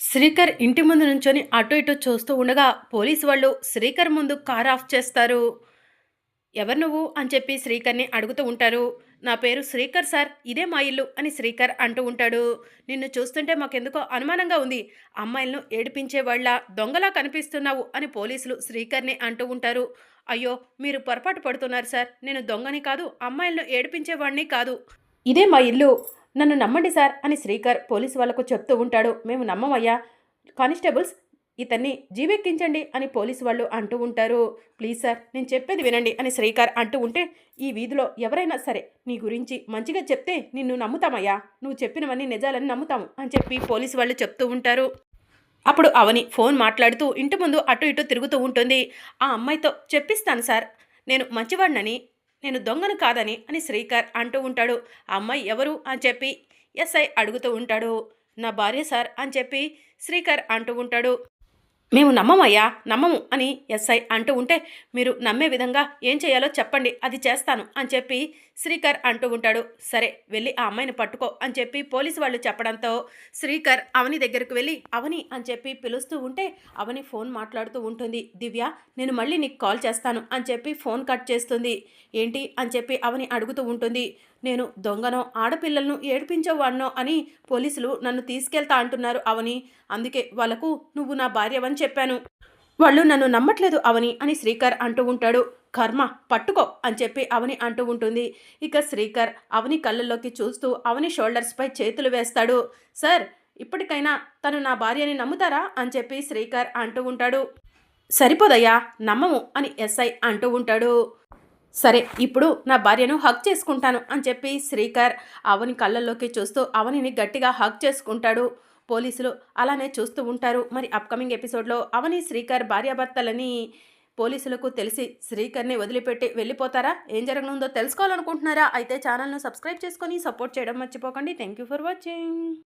శ్రీకర్ ఇంటి ముందు నుంచొని అటు ఇటు చూస్తూ ఉండగా పోలీసు వాళ్ళు శ్రీకర్ ముందు కార్ ఆఫ్ చేస్తారు. ఎవరు నువ్వు? అని చెప్పి శ్రీకర్ని అడుగుతూ ఉంటారు. నా పేరు శ్రీకర్ సార్ ఇదే మా ఇల్లు అని శ్రీకర్ అంటూ ఉంటాడు. నిన్ను చూస్తుంటే మాకెందుకో అనుమానంగా ఉంది. అమ్మాయిలను ఏడిపించేవాళ్ళ దొంగలా కనిపిస్తున్నావు అని పోలీసులు శ్రీకర్ని అంటూ ఉంటారు. అయ్యో మీరు పొరపాటు పడుతున్నారు సార్. నేను దొంగని కాదు అమ్మాయిలను ఏడిపించేవాడిని కాదు. ఇదే మా ఇల్లు. నన్ను నమ్మండి సార్ అని శ్రీకర్ పోలీసు వాళ్ళకు చెప్తూ ఉంటాడు. మేము నమ్మమయ్యా. కానిస్టేబుల్స్ ఇతన్ని జీవెక్కించండి అని పోలీసు వాళ్ళు అంటూ ఉంటారు. ప్లీజ్ సార్ నేను చెప్పేది వినండి అని శ్రీకర్ అంటూ ఉంటే ఈ వీధిలో ఎవరైనా సరే నీ గురించి మంచిగా చెప్తే నిన్ను నమ్ముతామయ్యా. నువ్వు చెప్పినవన్నీ నిజాలని నమ్ముతాము అని చెప్పి పోలీసు వాళ్ళు చెప్తూ ఉంటారు. అప్పుడు అవని ఫోన్ మాట్లాడుతూ ఇంటి ముందు అటు ఇటు తిరుగుతూ ఉంటుంది. ఆ అమ్మాయితో చెప్పిస్తాను సార్. నేను మంచివాడినని నేను దొంగను కాదని అని శ్రీకర్ అంటూ ఉంటాడు. ఆ అమ్మాయి ఎవరు అని చెప్పి ఎస్ఐ అడుగుతూ ఉంటాడు. నా భార్య సార్ అని చెప్పి శ్రీకర్ అంటూ ఉంటాడు. మేము నమ్మమయ్యా నమ్మము అని ఎస్ఐ అంటూ ఉంటే మీరు నమ్మే విధంగా ఏం చేయాలో చెప్పండి అది చేస్తాను అని చెప్పి శ్రీకర్ అంటూ ఉంటాడు. సరే వెళ్ళి ఆ అమ్మాయిని పట్టుకో అని చెప్పి పోలీసు వాళ్ళు చెప్పడంతో శ్రీకర్ అవని దగ్గరకు వెళ్ళి అవని అని చెప్పి పిలుస్తూ ఉంటే అవని ఫోన్ మాట్లాడుతూ ఉంటుంది. దివ్య నేను మళ్ళీ నీకు కాల్ చేస్తాను అని చెప్పి ఫోన్ కట్ చేస్తుంది. ఏంటి? అని చెప్పి అవని అడుగుతూ ఉంటుంది. నేను దొంగనో ఆడపిల్లలను ఏడిపించేవాడినో అని పోలీసులు నన్ను తీసుకెళ్తా అంటున్నారు అవని. అందుకే వాళ్ళకు నువ్వు నా భార్యవని చెప్పాను. వాళ్ళు నన్ను నమ్మట్లేదు అవని అని శ్రీకర్ అంటూ ఉంటాడు. కర్మ పట్టుకో అని చెప్పి అవని అంటూ ఉంటుంది. ఇక శ్రీకర్ అవని కళ్ళల్లోకి చూస్తూ అవని షోల్డర్స్పై చేతులు వేస్తాడు. సార్ ఇప్పటికైనా తను నా భార్యని నమ్ముతారా? అని చెప్పి శ్రీకర్ అంటూ ఉంటాడు. సరిపోదయ్యా నమ్మము అని ఎస్ఐ అంటూ ఉంటాడు. సరే ఇప్పుడు నా భార్యను హక్ చేసుకుంటాను అని చెప్పి శ్రీకర్ అవని కళ్ళల్లోకి చూస్తూ అవనిని గట్టిగా హక్ చేసుకుంటాడు. పోలీసులు అలానే చూస్తూ ఉంటారు. మరి అప్కమింగ్ ఎపిసోడ్లో అవని శ్రీకర్ భార్యాభర్తలని పోలీసులకు తెలిసి శ్రీకర్ని వదిలిపెట్టి వెళ్ళిపోతారా? ఏం జరగనుందో తెలుసుకోవాలనుకుంటున్నారా? అయితే ఛానల్ను సబ్స్క్రైబ్ చేసుకొని సపోర్ట్ చేయడం మర్చిపోకండి. Thank you for watching